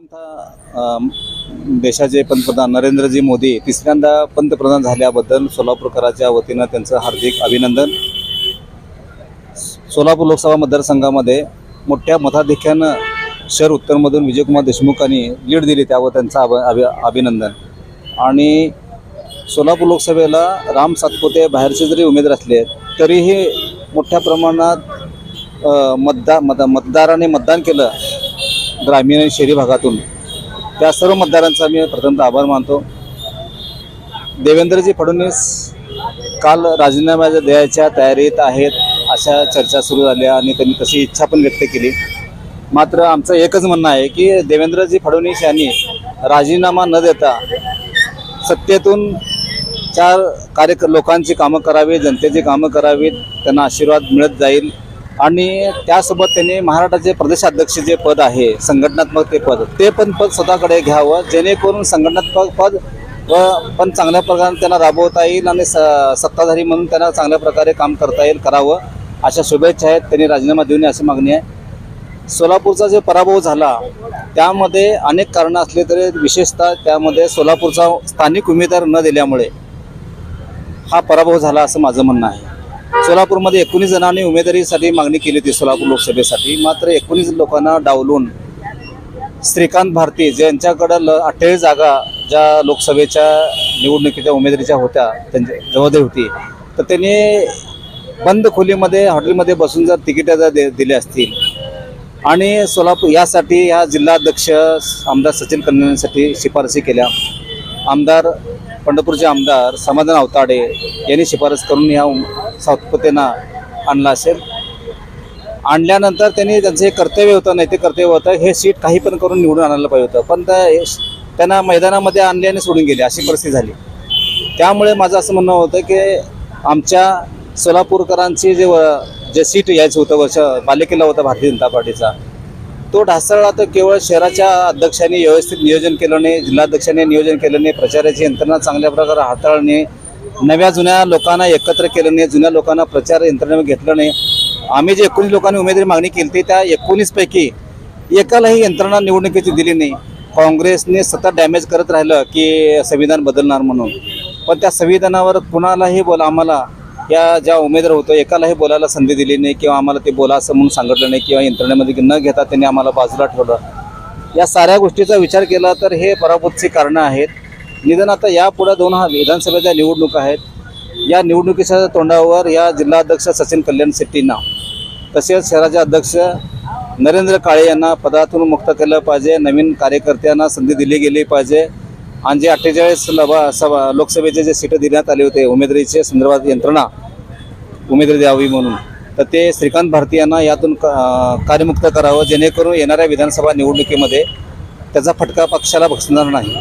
प्रथमतः देशाचे पंतप्रधान नरेंद्रजी मोदी तिसऱ्यांदा पंतप्रधान झाल्याबद्दल सोलापूरकरांच्या वतीनं त्यांचं हार्दिक अभिनंदन. सोलापूर लोकसभा मतदारसंघामध्ये मोठ्या मताधिक्यानं शहर उत्तरमधून विजयकुमार देशमुखांनी लीड दिली त्यावर त्यांचं अभ अभि अभिनंदन. आणि सोलापूर लोकसभेला राम सातपुते बाहेरचे जरी उमेदवार असले तरीही मोठ्या प्रमाणात मतदा मत मतदाराने मतदान केलं ग्रामीण आणि शहरी भागातून त्या सर्व मतदारांचा मी प्रथमतः आभार मानतो. देवेंद्रजी फडणवीस काल राजीनामा द्यायच्या तयारीत आहेत अशा चर्चा सुरू झाल्या आणि त्यांनी तशी इच्छा पण व्यक्त केली. मात्र आमचं एकच म्हणणं आहे की देवेंद्रजी फडणवीस यांनी राजीनामा न देता सत्तेतून चार कार्य लोकांची कामं करावी जनतेची कामं करावीत त्यांना आशीर्वाद मिळत जाईल आणि त्यासोबत त्यांनी महाराष्ट्राचे प्रदेशाध्यक्ष जे पद आहे संघटनात्मक ते पद ते पण पद स्वतःकडे घ्यावं जेणेकरून संघटनात्मक पद व पण चांगल्या प्रकारे त्यांना राबवता येईल आणि स सत्ताधारी म्हणून त्यांना चांगल्या प्रकारे काम करता येईल करावं अशा शुभेच्छा आहेत त्यांनी राजीनामा देऊ नये अशी मागणी आहे. सोलापूरचा जे पराभव झाला त्यामध्ये अनेक कारणं असले तरी विशेषतः त्यामध्ये सोलापूरचा स्थानिक उमेदवार न दिल्यामुळे हा पराभव झाला असं माझं म्हणणं आहे. सोलापूरमध्ये एकोणीस जणांनी उमेदवारीसाठी मागणी केली होती सोलापूर लोकसभेसाठी. मात्र एकोणीस लोकांना डावलून श्रीकांत भारती ज्यांच्याकडं ल अठ्ठावीस जागा ज्या लोकसभेच्या निवडणुकीच्या उमेदवारीच्या होत्या त्यांच्या जवळ होती तर त्यांनी बंद खोलीमध्ये हॉटेलमध्ये बसून जर तिकीटं जर दे दिले असतील आणि सोलापूर यासाठी ह्या जिल्हाध्यक्ष आमदार सचिन कल्याणसाठी शिफारसी केल्या. आमदार पंढरपूरचे आमदार समाधान अवताडे यांनी शिफारस करून या सातपुतेना आणला असेल. आणल्यानंतर त्यांनी त्यांचं हे कर्तव्य होतं नैतिक कर्तव्य होतं हे सीट काही पण करून निवडून आणायला पाहिजे होतं. पण त्यांना मैदानामध्ये आणले आणि सोडून गेले अशी परिस्थिती झाली. त्यामुळे माझं असं म्हणणं होतं की आमच्या सोलापूरकरांची जे व- जे सीट यायचं होतं वर्ष पालिकेला होता भारतीय जनता पार्टीचा तो ढासळला तर केवळ शहराच्या अध्यक्षांनी व्यवस्थित नियोजन केलं नाही जिल्हाध्यक्षांनी नियोजन केलं नाही प्रचाराची यंत्रणा चांगल्या प्रकारे हाताळणे नव्या जुन्या लोकांना एकत्र केलं नाही जुन्या लोकांना प्रचार यंत्रणेवर घेतलं नाही. आम्ही जे एकोणीस लोकांनी उमेदवारी मागणी केली होती त्या एकोणीसपैकी एकालाही यंत्रणा निवडणुकीची दिली नाही. काँग्रेसने सतत डॅमेज करत राहिलं की संविधान बदलणार म्हणून. पण त्या संविधानावर कुणालाही बोला आम्हाला या ज्या उमेदवार होतो एकालाही बोलायला संधी दिली नाही किंवा आम्हाला ते बोला असं म्हणून सांगितलं नाही किंवा यंत्रणेमध्ये न घेता त्यांनी आम्हाला बाजूला ठेवलं. या साऱ्या गोष्टीचा विचार केला तर हे पराभूतची कारणं आहेत. निदान आता यापुढे दोन हा विधानसभेच्या निवडणुका आहेत या निवडणुकीच्या तोंडावर या जिल्हाध्यक्ष सचिन कल्याण शेट्टींना तसेच शहराचे अध्यक्ष नरेंद्र काळे यांना पदातून मुक्त केलं पाहिजे नवीन कार्यकर्त्यांना संधी दिली गेली पाहिजे. आणि जे अठ्ठेचाळीस लभा सभा लोकसभेचे जे सीटं देण्यात आले होते उमेदवारीच्या संदर्भात यंत्रणा उमेदवारी द्यावी म्हणून तर ते श्रीकांत भारती यांना यातून कार्यमुक्त करावं जेणेकरून येणाऱ्या विधानसभा निवडणुकीमध्ये त्याचा फटका पक्षाला बसणार नाही.